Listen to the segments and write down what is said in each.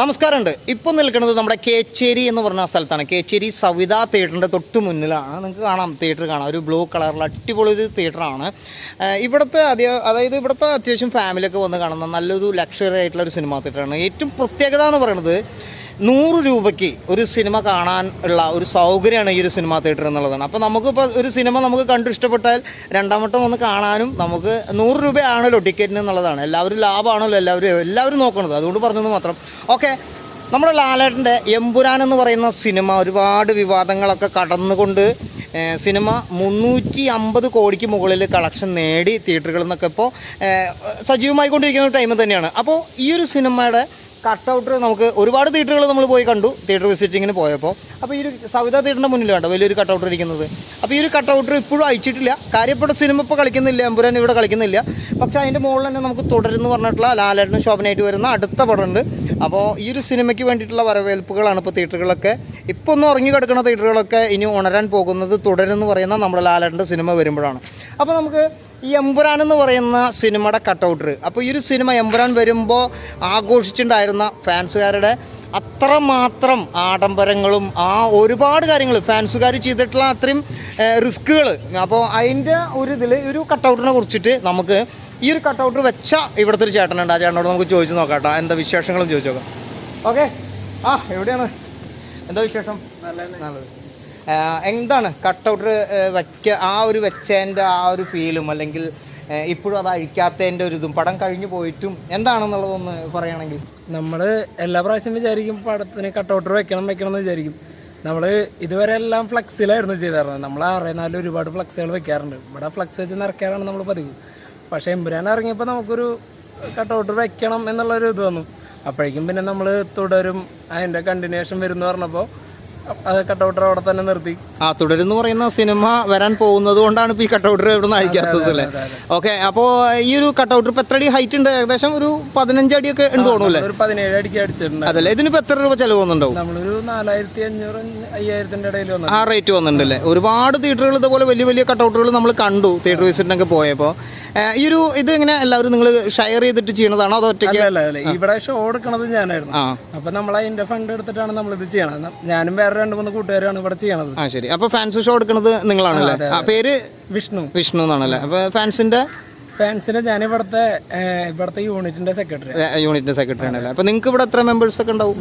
നമസ്കാരമുണ്ട്. ഇപ്പം നിൽക്കുന്നത് നമ്മുടെ കേച്ചേരി എന്ന് പറഞ്ഞ സ്ഥലത്താണ്. കേച്ചേരി സവിത തിയേറ്ററിന്റെ തൊട്ട് മുന്നിലാണ്. നിങ്ങൾക്ക് കാണാം തിയേറ്റർ കാണാം. ഒരു ബ്ലൂ കളറിൽ അടിപൊളി ഒരു തിയേറ്ററാണ്. ഇവിടുത്തെ അധികം അതായത് ഇവിടുത്തെ അത്യാവശ്യം ഫാമിലിയൊക്കെ വന്ന് കാണുന്ന നല്ലൊരു ലക്ഷറി ആയിട്ടുള്ള ഒരു സിനിമാ തിയേറ്ററാണ് ഏറ്റവും പ്രത്യേകത എന്ന് പറയുന്നത് നൂറ് രൂപയ്ക്ക് ഒരു സിനിമ കാണാൻ ഉള്ള ഒരു സൗകര്യമാണ് ഈ ഒരു സിനിമാ തിയേറ്റർ എന്നുള്ളതാണ്. അപ്പോൾ നമുക്കിപ്പോൾ ഒരു സിനിമ നമുക്ക് കണ്ടു ഇഷ്ടപ്പെട്ടാൽ രണ്ടാം വട്ടം ഒന്ന് കാണാനും നമുക്ക് നൂറ് രൂപയാണല്ലോ ടിക്കറ്റിന് എന്നുള്ളതാണ്. എല്ലാവരും ലാഭമാണല്ലോ എല്ലാവരും എല്ലാവരും നോക്കണത്. അതുകൊണ്ട് പറഞ്ഞത് മാത്രം. ഓക്കെ നമ്മുടെ ലാലേട്ടന്റെ എമ്പുരാൻ എന്ന് പറയുന്ന സിനിമ ഒരുപാട് വിവാദങ്ങളൊക്കെ കടന്നുകൊണ്ട് സിനിമ മുന്നൂറ്റി അമ്പത് കോടിക്ക് മുകളിൽ കളക്ഷൻ നേടി തിയേറ്ററുകളിൽ നിന്നൊക്കെ ഇപ്പോൾ സജീവമായിക്കൊണ്ടിരിക്കുന്ന ടൈം തന്നെയാണ്. അപ്പോൾ ഈ ഒരു സിനിമയുടെ കട്ടൗട്ട് നമുക്ക് ഒരുപാട് തിയേറ്ററുകൾ നമ്മൾ പോയി കണ്ടു. തിയേറ്റർ വിസിറ്റിങ്ങിന് പോയപ്പോൾ അപ്പോൾ ഈ ഒരു സവിത തിയേറ്ററിന്റെ മുന്നിൽ കണ്ടോ? വലിയൊരു കട്ടൗട്ട് ഇരിക്കുന്നത്. അപ്പോൾ ഈ ഒരു കട്ടൗട്ട് ഇപ്പോഴും അയച്ചിട്ടില്ല. കാര്യപ്പെട്ട സിനിമ ഇപ്പോൾ കളിക്കുന്നില്ല. എമ്പുരാൻ ഇവിടെ കളിക്കുന്നില്ല. പക്ഷേ അതിന്റെ മുകളിൽ തന്നെ നമുക്ക് തുടരുന്നു പറഞ്ഞിട്ടുള്ള ലാലേട്ടനും ശോഭനയായിട്ട് വരുന്ന അടുത്ത പടമുണ്ട്. അപ്പോൾ ഈ ഒരു സിനിമയ്ക്ക് വേണ്ടിയിട്ടുള്ള വരവേൽപ്പുകളാണ് ഇപ്പോൾ തിയേറ്ററുകളൊക്കെ. ഇപ്പോൾ ഒന്ന് ഉറങ്ങി കിടക്കുന്ന തിയേറ്ററുകളൊക്കെ ഇനി ഉണരാൻ പോകുന്നത് തുടരുന്നു പറയുന്ന നമ്മുടെ ലാലേട്ടന്റെ സിനിമ വരുമ്പോഴാണ്. അപ്പോൾ നമുക്ക് ഈ എമ്പുരാൻ എന്ന് പറയുന്ന സിനിമയുടെ കട്ടൗട്ടർ അപ്പോൾ ഈ ഒരു സിനിമ എമ്പുരാൻ വരുമ്പോൾ ആഘോഷിച്ചിട്ടുണ്ടായിരുന്ന ഫാൻസുകാരുടെ അത്രമാത്രം ആഡംബരങ്ങളും ആ ഒരുപാട് കാര്യങ്ങൾ ഫാൻസുകാർ ചെയ്തിട്ടുള്ള അത്രയും റിസ്ക്കുകൾ അപ്പോൾ അതിന്റെ ഒരു ഇതിൽ ഒരു കട്ടൗട്ടിനെ കുറിച്ചിട്ട് നമുക്ക് ഈ ഒരു കട്ടൗട്ട് വെച്ച ഇവിടുത്തെ ഒരു ചേട്ടനുണ്ട്. ആ ചേട്ടനോട് നമുക്ക് ചോദിച്ചു നോക്കാം കേട്ടോ എന്താ വിശേഷങ്ങളും ചോദിച്ചു നോക്കാം. ഓക്കെ. ആ എവിടെയാണ്? എന്താ വിശേഷം? നല്ലത്. എന്താണ് കട്ടൗട്ട് വയ്ക്ക ആ ഒരു വെച്ചതിന്റെ ആ ഒരു ഫീലും അല്ലെങ്കിൽ ഇപ്പോഴും അത് അഴിക്കാത്തതിന്റെ ഒരു ഇതും പടം കഴിഞ്ഞു പോയിട്ടും എന്താണെന്നുള്ളതൊന്ന് പറയുകയാണെങ്കിൽ നമ്മൾ എല്ലാ പ്രാവശ്യം വിചാരിക്കും പടത്തിന് കട്ടൗട്ടർ വെക്കണം വെക്കണം എന്ന് വിചാരിക്കും. നമ്മൾ ഇതുവരെ എല്ലാം ഫ്ലക്സിലായിരുന്നു ചെയ്തായിരുന്നത് നമ്മൾ അറിയുന്നാലും ഒരുപാട് ഫ്ലക്സുകൾ വെക്കാറുണ്ട്. ഇവിടെ ഫ്ലക്സ് വെച്ച് നിറയ്ക്കാറാണ് നമ്മൾ പതിവ്. പക്ഷേ എമ്പുരാൻ ഇറങ്ങിയപ്പോൾ നമുക്കൊരു കട്ടൗട്ടർ വെക്കണം എന്നുള്ളൊരു ഇത് വന്നു. അപ്പോഴേക്കും പിന്നെ നമ്മൾ തുടരും. അതിന്റെ കണ്ടിന്യൂഷൻ വരും എന്ന് പറഞ്ഞപ്പോൾ കട്ടൗട്ടർ അവിടെ തന്നെ നിർത്തി. ആ തുടരുന്നു പറയുന്ന സിനിമ വരാൻ പോകുന്നത് കൊണ്ടാണ് ഇപ്പോൾ ഈ കട്ടൗട്ടർ ഇവിടെ നിന്ന് അഴിക്കാത്തത് അല്ലേ? ഓക്കെ അപ്പോൾ ഈ ഒരു കട്ടൗട്ടർ ഇപ്പോൾ എത്ര അടി ഹൈറ്റ് ഉണ്ട്? ഏകദേശം ഒരു പതിനഞ്ച് അടിയൊക്കെ ഉണ്ട് തോന്നുന്നു ഒരു പതിനേഴ് അടിക്ക് അടിച്ചിട്ടുണ്ട്. അതല്ലേ? ഇതിനിപ്പോൾ എത്ര രൂപ ചിലവ് വന്നിട്ടുണ്ടാവും? നമ്മളൊരു നാലായിരത്തി അഞ്ഞൂറ് അയ്യായിരത്തിന്റെ ഇടയിൽ വന്നു. ആ റേറ്റ് വന്നിട്ടുണ്ടല്ലേ ഒരുപാട് തിയേറ്ററുകൾ ഇതുപോലെ വലിയ വലിയ കട്ടൗട്ടറുകൾ നമ്മൾ കണ്ടു തിയേറ്റർ വിസിറ്റിനൊക്കെ പോയപ്പോൾ ഈ ഒരു ഇത് ഇങ്ങനെ എല്ലാവരും നിങ്ങൾ ഷെയർ ചെയ്തിട്ട് ചെയ്യണതാണോ അതോ ഒറ്റയ്ക്ക്? അല്ല അല്ല ഇവിടെ ഷോ എടുക്കണത് ഞാനായിരുന്നു. അപ്പൊ നമ്മൾ അതിന്റെ ഫണ്ട് എടുത്തിട്ടാണ് നമ്മൾ ഇത് ചെയ്യണത് ഞാനും വേറെ രണ്ട് മൂന്ന് കൂട്ടുകാരാണ് ഇവിടെ ചെയ്യണത്. ആ ശരി. അപ്പൊ ഫാൻസ് ഷോ എടുക്കുന്നത് നിങ്ങളാണല്ലേ? പേര് വിഷ്ണു. വിഷ്ണു എന്നാണല്ലേ? അപ്പൊ ഫാൻസിന്റെ ഫാൻസിന്റെ ഞാൻ ഇവിടുത്തെ ഇവിടുത്തെ യൂണിറ്റിന്റെ സെക്രട്ടറി യൂണിറ്റിന്റെ സെക്രട്ടറി ആണല്ലേ? അപ്പോൾ നിങ്ങൾക്ക് ഇവിടെ എത്ര മെമ്പേഴ്സ് ഒക്കെ ഉണ്ടാവും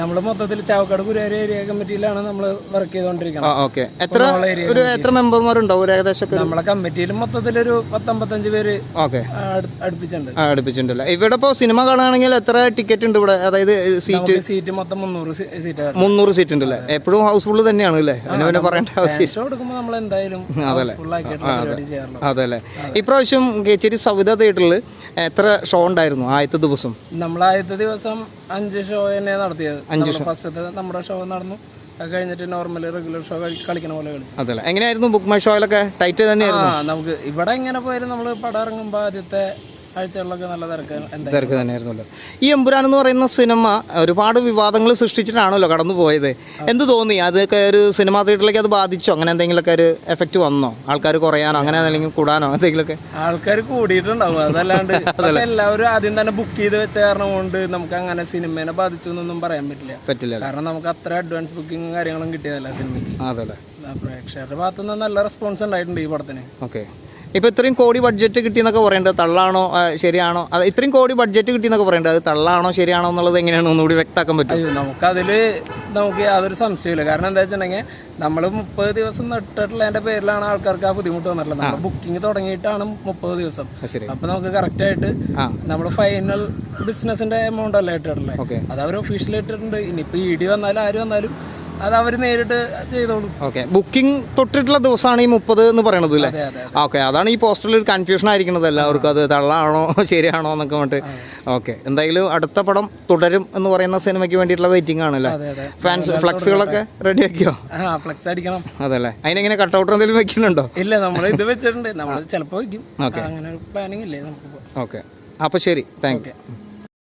നമ്മൾ മൊത്തത്തിൽ ചാവക്കാട് ഗുരുവായൂർ ഏരിയ കമ്മിറ്റിയിലാണ് നമ്മൾ വർക്ക് ചെയ്തുകൊണ്ടിരിക്കുന്നത് ഓക്കെ എത്ര ഒരു എത്ര മെമ്പർമാരുണ്ടാവും ഒരു ഏകദേശം നമ്മളെ കമ്മിറ്റിയിൽ മൊത്തത്തിൽ ഒരു പത്തമ്പത്തഞ്ച് പേര് ഓക്കെ അടുപ്പിച്ചിട്ടുണ്ട്. അടുപ്പിച്ചിട്ടുണ്ടല്ലേ ഇവിടെ ഇപ്പോൾ സിനിമ കാണുകയാണെങ്കിൽ എത്ര ടിക്കറ്റ് ഉണ്ട് ഇവിടെ? അതായത് സീറ്റ് സീറ്റ് മൊത്തം മുന്നൂറ് സീറ്റ് മുന്നൂറ് സീറ്റ് ഉണ്ടല്ലേ എപ്പോഴും ഹൗസ്ഫുൾ തന്നെയാണ് അല്ലേ? അതിന് പിന്നെ പറയേണ്ട ആവശ്യം അതെ. അതല്ലേ. ഇപ്രാവശ്യം കേച്ചേരി സവിത തിയേറ്ററിൽ എത്ര ഷോ ഉണ്ടായിരുന്നു ആദ്യത്തെ ദിവസം? നമ്മൾ ആദ്യത്തെ ദിവസം അഞ്ച് ഷോ തന്നെ നടത്തിയത്. അഞ്ച് ഷോ ഫസ്റ്റത്തെ നമ്മുടെ ഷോ നടന്നു. അത് കഴിഞ്ഞിട്ട് നോർമൽ റെഗുലർ ഷോ കളിക്കുന്ന പോലെ കളിച്ചു. അതല്ലേ. എങ്ങനെയായിരുന്നു ബുക്ക് മൈ ഷോയിലൊക്കെ ടൈറ്റ് തന്നെയായിരുന്നു നമുക്ക് ഇവിടെ എങ്ങനെ പോയാലും നമ്മൾ പടം ഇറങ്ങുമ്പോൾ ആദ്യത്തെ ആഴ്ചകളിലൊക്കെ നല്ല തിരക്ക് തിരക്ക് തന്നെയായിരുന്നല്ലോ. ഈ എമ്പുരാൻ എന്ന് പറയുന്ന സിനിമ ഒരുപാട് വിവാദങ്ങൾ സൃഷ്ടിച്ചിട്ടാണല്ലോ കടന്നു പോയത്. എന്ത് തോന്നി? അതൊക്കെ ഒരു സിനിമാ തിയേറ്ററിലേക്ക് അത് ബാധിച്ചോ? അങ്ങനെ എന്തെങ്കിലുമൊക്കെ ഒരു എഫക്റ്റ് വന്നോ? ആൾക്കാർ കുറയാനോ അങ്ങനെ അല്ലെങ്കിൽ കൂടാനോ എന്തെങ്കിലുമൊക്കെ? ആൾക്കാർ കൂടിയിട്ടുണ്ടാവും. അതല്ലാണ്ട് പക്ഷെ എല്ലാവരും ആദ്യം തന്നെ ബുക്ക് ചെയ്ത് വെച്ച കാരണം കൊണ്ട് നമുക്ക് അങ്ങനെ സിനിമേനെ ബാധിച്ചു എന്നൊന്നും പറയാൻ പറ്റില്ല. പറ്റില്ല കാരണം നമുക്ക് അത്ര അഡ്വാൻസ് ബുക്കിങ്ങും കാര്യങ്ങളും കിട്ടിയതല്ല സിനിമയ്ക്ക്? അതല്ലേ. പ്രേക്ഷകരുടെ ഭാഗത്തുനിന്ന് നല്ല റെസ്പോൺസ് ഉണ്ടായിട്ടുണ്ട് ഈ പടത്തിന്. ഓക്കെ. ഇപ്പോൾ ഇത്രയും കോടി ബഡ്ജറ്റ് കിട്ടിയെന്നൊക്കെ പറയേണ്ടത് തള്ളാണോ? ശരിയാണോ? അത് ഇത്രയും കോടി ബഡ്ജറ്റ് കിട്ടിയെന്നൊക്കെ പറയേണ്ടത് അത് തള്ളാണോ? ശരിയാണോ എന്നുള്ളത് എങ്ങനെയാണ് ഒന്നുകൂടി വ്യക്തമാക്കാൻ പറ്റും നമുക്കതിൽ നമുക്ക് യാതൊരു സംശയമില്ല കാരണം എന്താ വെച്ചിട്ടുണ്ടെങ്കിൽ നമ്മൾ മുപ്പത് ദിവസം നട്ടിട്ടുള്ളതിന്റെ പേരിലാണ് ആൾക്കാർക്ക് ആ ബുദ്ധിമുട്ട് വന്നിട്ടുള്ളത്. നമ്മൾ ബുക്കിംഗ് തുടങ്ങിയിട്ടാണ് മുപ്പത് ദിവസം. അപ്പം നമുക്ക് കറക്റ്റ് ആയിട്ട് നമ്മൾ നമ്മൾ ഫൈനൽ ബിസിനസിന്റെ എമൗണ്ട് അല്ല ഇട്ടിട്ടുള്ളത് അത് അവർ ഒഫീഷ്യൽ ഇട്ടിട്ടുണ്ട്. ഇനിയിപ്പോ ഇ ഡി വന്നാലും ആര് വന്നാലും അത് അവർ നേരിട്ട് ചെയ്തോളും. ഓക്കെ. ബുക്കിംഗ് തൊട്ടിട്ടുള്ള ദിവസമാണ് ഈ മുപ്പത് എന്ന് പറയണത് അല്ലേ? ഓക്കെ. അതാണ് ഈ പോസ്റ്ററിൽ ഒരു കൺഫ്യൂഷൻ ആയിരിക്കുന്നത് എല്ലാവർക്കും. അത് തള്ളാണോ ശരിയാണോ എന്നൊക്കെ പറഞ്ഞിട്ട്. ഓക്കെ. എന്തായാലും അടുത്ത പടം തുടരും എന്ന് പറയുന്ന സിനിമയ്ക്ക് വേണ്ടിയിട്ടുള്ള വെയിറ്റിംഗ് ആണല്ലേ ഫാൻസ് ഫ്ലക്സുകളൊക്കെ റെഡി ആക്കിയോ? ഫ്ലക്സ് അടിക്കണം. അതല്ലേ. അതിനെങ്ങനെ കട്ടൗട്ടർ എന്തെങ്കിലും വെക്കുന്നുണ്ടോ? ഇല്ല നമ്മൾ ഇത് വെച്ചിട്ടുണ്ട്. നമ്മൾ ചിലപ്പോൾ വെക്കും. അങ്ങനെ പ്ലാനിങ് ഇല്ലേ നമുക്ക് ഓക്കെ. അപ്പോൾ ശരി. Thank you